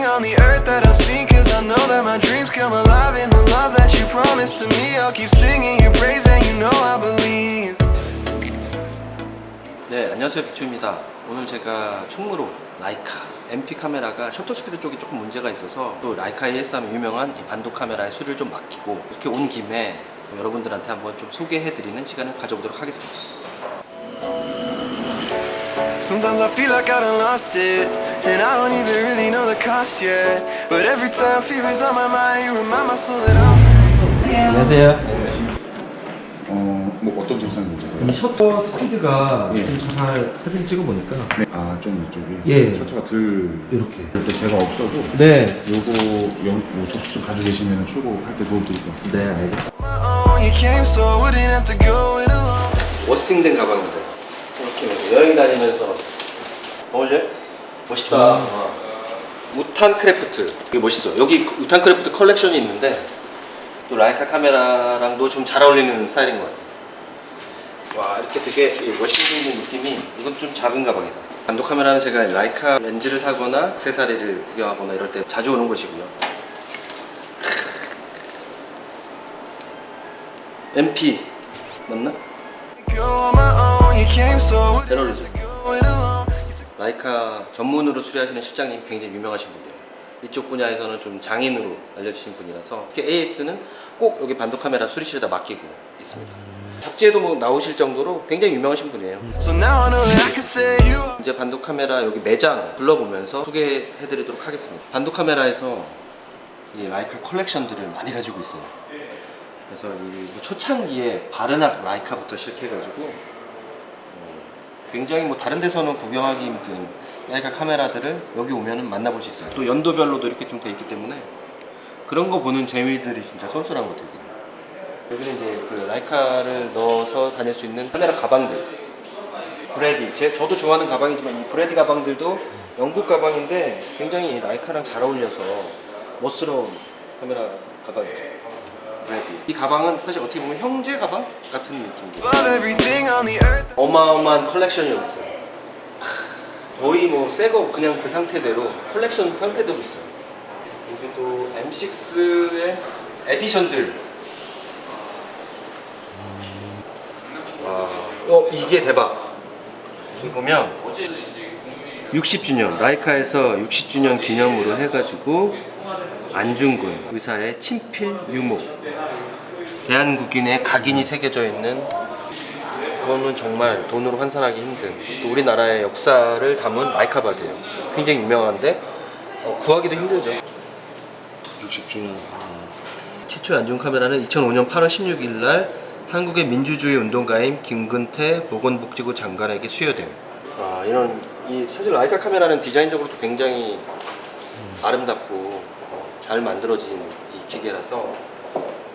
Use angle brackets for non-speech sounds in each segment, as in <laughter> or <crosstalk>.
everything on the earth that I've seen Cause I know that my dreams come alive in the love that you promised to me I'll keep singing your praise and you know I believe 네, 안녕하세요. 빅초입니다. 오늘 제가 충무로 라이카 MP 카메라가 셔터 스피드 쪽에 조금 문제가 있어서 또 라이카 AS 하면 유명한 이 반도 카메라의 수리를 좀 맡기고 이렇게 온 김에 여러분들한테 한번 좀 소개해드리는 시간을 가져보도록 하겠습니다. Sometimes I feel like I done lost it And I don't even really know the cost yet But every time fear is on my mind You remind my soul that I'm free 안녕하세요. 어, 뭐 어떤 증상이 문제세요? 이 셔터 스피드가 예. 좀잘 사진 찍어보니까 네. 아, 좀 이쪽이 예. 셔터가 들 이렇게. 이렇게 제가 없어도 네. 요거 영, 뭐 접수증 가지고 계시면 출고할 때 도움 드릴 것 같습니다. 네, 알겠습니다. my own You came so I wouldn't have to go it alone 워싱된 가방인데 이렇게 여행 다니면서 어울려? 멋있다. 어. 우탄 크래프트 이게 멋있어. 여기 우탄 크래프트 컬렉션이 있는데 또 라이카 카메라랑도 좀 잘 어울리는 스타일인 것 같아요. 와 이렇게 되게 이 워싱된 느낌이 이건 좀 작은 가방이다. 단독 카메라는 제가 라이카 렌즈를 사거나 액세서리를 구경하거나 이럴 때 자주 오는 곳이고요. MP 맞나? Alone 라이카 전문으로 수리하시는 실장님 굉장히 유명하신 분이에요. 이쪽 분야에서는 좀 장인으로 알려주신 분이라서 AS는 꼭 여기 반도 카메라 수리실에다 맡기고 있습니다. 잡지에도 뭐 나오실 정도로 굉장히 유명하신 분이에요. 이제 반도 카메라 여기 매장 불러보면서 소개해 드리도록 하겠습니다. 반도 카메라에서 이 라이카 컬렉션들을 많이 가지고 있어요. 그래서 이뭐 초창기에 바르납 라이카부터 시작해가지고 어, 굉장히 뭐 다른 데서는 구경하기 힘든 라이카 카메라들을 여기 오면은 만나볼 수 있어요. 또 연도별로도 이렇게 좀 돼 있기 때문에 그런 거 보는 재미들이 진짜 쏠쏠한 것 같아요. 여기는 이제 그 라이카를 넣어서 다닐 수 있는 카메라 가방들 브래디 제 저도 좋아하는 가방이지만 이 브래디 가방들도 영국 가방인데 굉장히 이 라이카랑 잘 어울려서 멋스러운 카메라 가방이죠 브래디 이 가방은 사실 어떻게 보면 형제 가방 같은 느낌이에요. 어마어마한 컬렉션이 있어요. 하, 거의 뭐 새 거 그냥 그 상태대로 컬렉션 상태대로 있어요. 여기도 M6의 에디션들. 와, 어 이게 대박. 여기 보면 60주년 라이카에서 60주년 기념으로 해가지고 안중근 의사의 친필 유모 대한국인의 각인이 새겨져 있는 그거는 정말 돈으로 환산하기 힘든 또 우리나라의 역사를 담은 라이카 바드예요 굉장히 유명한데 어, 구하기도 힘들죠 60주년. 최초의 안중 카메라는 2005년 8월 16일 날 한국의 민주주의 운동가인 김근태 보건복지부 장관에게 수여됨. 아 이런 이 사실 라이카 카메라는 디자인적으로도 굉장히 아름답고 어, 잘 만들어진 이 기계라서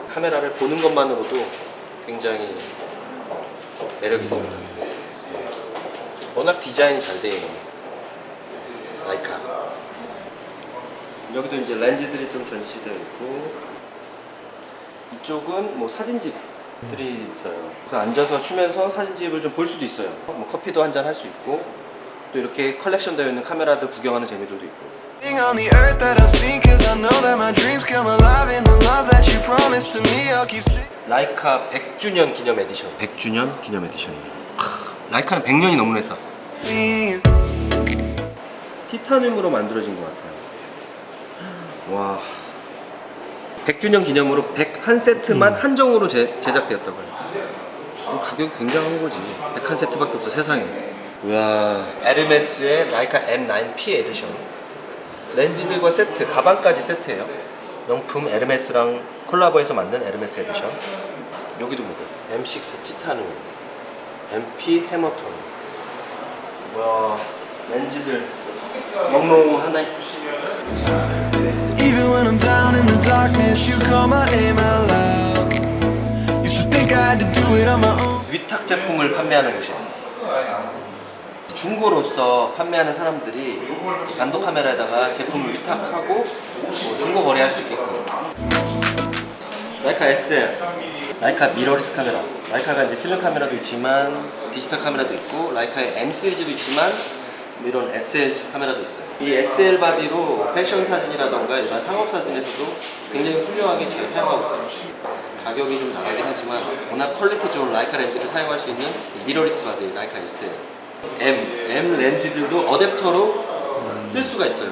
카메라를 보는 것만으로도 굉장히 매력이 있습니다. 워낙 디자인이 잘 되어 있는 라이카. 여기도 이제 렌즈들이 좀 전시되어 있고 이쪽은 뭐 사진집들이 있어요. 그래서 앉아서 쉬면서 사진집을 좀 볼 수도 있어요. 뭐 커피도 한 잔 할 수 있고 또 이렇게 컬렉션 되어 있는 카메라들 구경하는 재미들도 있고. Thing on the earth that I've seen Cause I know that my dreams come alive in the love that you promised to me I'll keep singing 라이카 100주년 기념 에디션. 100주년 기념 에디션이에요. 크, 라이카는 100년이 넘은 회사. 티타늄으로 만들어진 것 같아요. 와. 100주년 기념으로 101 세트만 한정으로 제, 제작되었다고 해요. 그럼 가격이 굉장한 거지. 101 세트밖에 없어 세상에. 우와. 에르메스의 라이카 M9P 에디션. 렌즈들과 세트, 가방까지 세트예요. 명품 에르메스랑 콜라보해서 만든 에르메스 에디션. 여기도 보고 M6 티타늄, MP 해머톤. 와 렌즈들 영롱하네. Even when I'm down in the darkness You call my name out loud Used to think I had to do it on my own 위탁 제품을 판매하는 곳이에요. 중고로서 판매하는 사람들이 단독 카메라에다가 제품을 위탁하고 뭐 중고 거래할 수 있게끔. 라이카 SL, 라이카 미러리스 카메라. 라이카가 이제 필름 카메라도 있지만 디지털 카메라도 있고 라이카의 M 시리즈도 있지만 이런 SL 카메라도 있어요. 이 SL 바디로 패션 사진이라던가 일반 상업 사진에서도 굉장히 훌륭하게 잘 사용하고 있어요. 가격이 좀 나가긴 하지만 워낙 퀄리티 좋은 라이카 렌즈를 사용할 수 있는 미러리스 바디 라이카 SL M, M 렌즈들도 어댑터로 쓸 수가 있어요.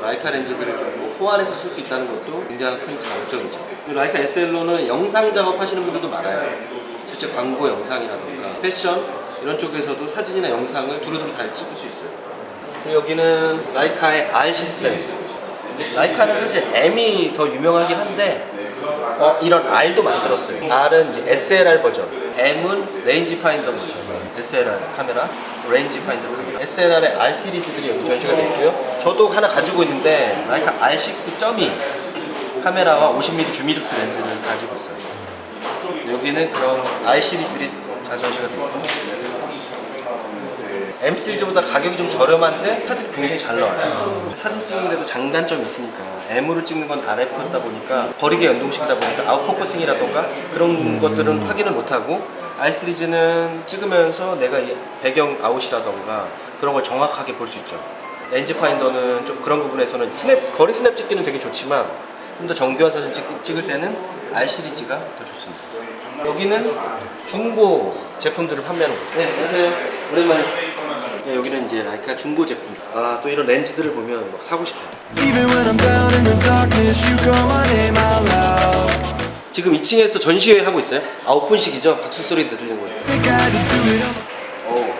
라이카 렌즈들을 좀 호환해서 쓸 수 있다는 것도 굉장히 큰 장점이죠. 이 라이카 SL로는 영상 작업하시는 분들도 많아요. 실제 광고 영상이라던가 패션 이런 쪽에서도 사진이나 영상을 두루두루 다 찍을 수 있어요. 그리고 여기는 라이카의 R 시스템. 라이카는 사실 M이 더 유명하긴 한데 어, 이런 R도 만들었어요. R은 이제 SLR 버전, M은 레인지 파인더 버전. SLR 카메라, 레인지 파인더 카메라. SLR의 R 시리즈들이 여기 전시가 되어 있고요. 저도 하나 가지고 있는데 라이카 R6.2 카메라와 50mm 주미륵스 렌즈를 가지고 있어요. 여기는 그런 R 시리즈들이 다 전시가 되어 있고 M 시리즈보다 가격이 좀 저렴한데 사진이 굉장히 잘 나와요. 사진 찍는데도 장단점이 있으니까 M으로 찍는 건 RF다 보니까 버리게 연동식이다 보니까 아웃포커싱이라던가 그런 것들은 확인을 못하고 R 시리즈는 찍으면서 내가 이 배경 아웃이라던가 그런 걸 정확하게 볼 수 있죠. 렌즈 파인더는 좀 그런 부분에서는 스냅 거리 스냅 찍기는 되게 좋지만 좀 더 정교한 사진 찍, 찍을 때는 R 시리즈가 더 좋습니다. 여기는 중고 제품들을 판매하는 곳. 네, 안녕하세요. 오랜만에. 네, 여기는 이제 라이카 중고 제품. 아, 또 이런 렌즈들을 보면 막 사고 싶어요. 지금 2층에서 전시회 하고 있어요. 아, 오픈식이죠. 박수 소리 들리는 거예요. 오,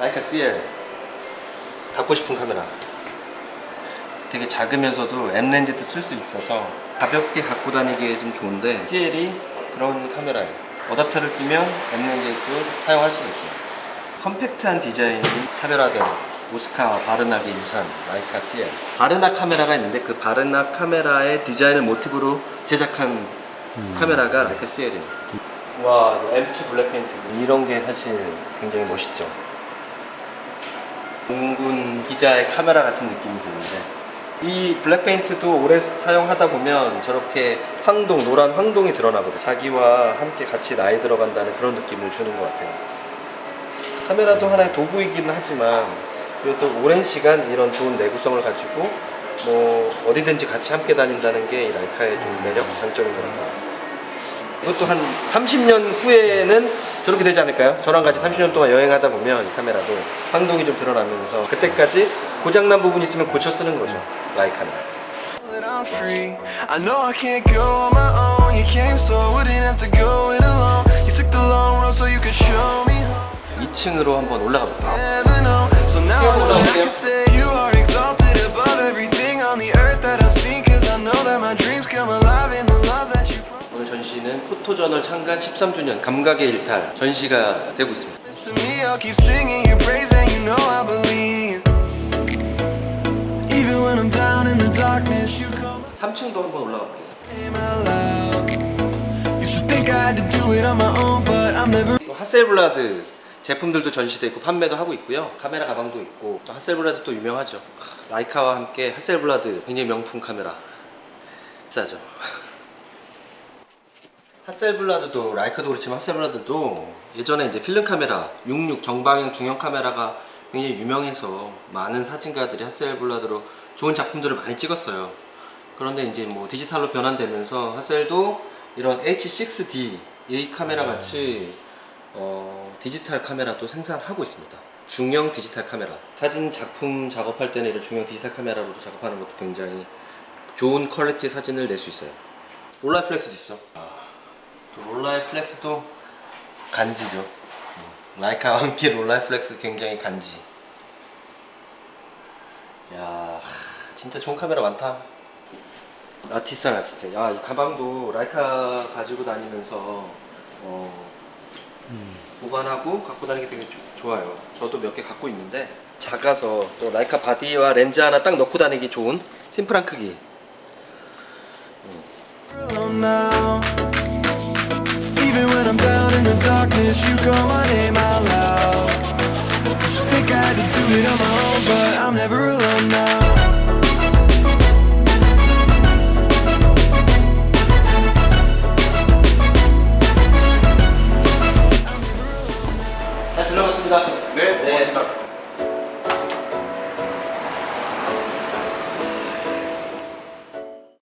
라이카 CL. 갖고 싶은 카메라. 되게 작으면서도 M 렌즈도 쓸 수 있어서 가볍게 갖고 다니기에 좀 좋은데 CL이 그런 카메라예요. 어댑터를 끼면 M 렌즈도 사용할 수가 있어요. 컴팩트한 디자인이 차별화된 오스카 바르나의 유산 라이카 CL. 바르나 카메라가 있는데 그 바르나 카메라의 디자인을 모티브로 제작한 카메라가 라이카 CL이에요. 와, M2 블랙 페인트 이런 게 사실 굉장히 멋있죠. 공군 기자의 카메라 같은 느낌이 드는데 이 블랙 페인트도 오래 사용하다 보면 저렇게 황동, 노란 황동이 드러나거든요. 자기와 함께 같이 나이 들어간다는 그런 느낌을 주는 것 같아요. 카메라도 하나의 도구이기는 하지만 또 오랜 시간 이런 좋은 내구성을 가지고 뭐 어디든지 같이 함께 다닌다는 게 이 라이카의 좀 매력, 장점인 것 같아요. 이것도 한 30년 후에는 저렇게 되지 않을까요? 저랑 같이 30년 동안 여행하다 보면 이 카메라도 황동이 좀 드러나면서 그때까지 고장난 부분 있으면 고쳐 쓰는 거죠. 라이카는. I'm free. I know I can't go on my own. You came so I wouldn't have to go 2층으로 한번 올라가 볼까요? 오늘 전시는 포토저널 창간 13주년 감각의 일탈 전시가 되고 있습니다. to me. I'll keep singing your praise and you know I believe. Even when I'm down in the darkness, you call my 3층도 한번 올라가 볼게요. 또 하셀블라드 제품들도 전시돼 있고 판매도 하고 있고요. 카메라 가방도 있고 또 하셀블라드 또 유명하죠. 하, 라이카와 함께 하셀블라드 굉장히 명품 카메라 비싸죠. <laughs> 하셀블라드도 라이카도 그렇지만 하셀블라드도 예전에 이제 필름 카메라 66 정방향 중형 카메라가 굉장히 유명해서 많은 사진가들이 하셀블라드로 좋은 작품들을 많이 찍었어요. 그런데 이제 뭐 디지털로 변환되면서 하셀도 이런 H6D 이 카메라 같이 어, 디지털 카메라도 생산하고 있습니다. 중형 디지털 카메라. 사진 작품 작업할 때는 이런 중형 디지털 카메라로도 작업하는 것도 굉장히 좋은 퀄리티의 사진을 낼 수 있어요. 롤라이 플렉스도 있어. 아, 또 롤라이 플렉스도 간지죠. 음, 라이카와 함께 롤라이 플렉스 굉장히 간지. 야, 진짜 좋은 카메라 많다. 아티스트한 아티스트. 야, 이 가방도 라이카 가지고 다니면서 어, 보관하고 갖고 다니기 되게 조- 좋아요. 저도 몇 개 갖고 있는데 작아서 또 라이카 바디와 렌즈 하나 딱 넣고 다니기 좋은 심플한 크기. alone now.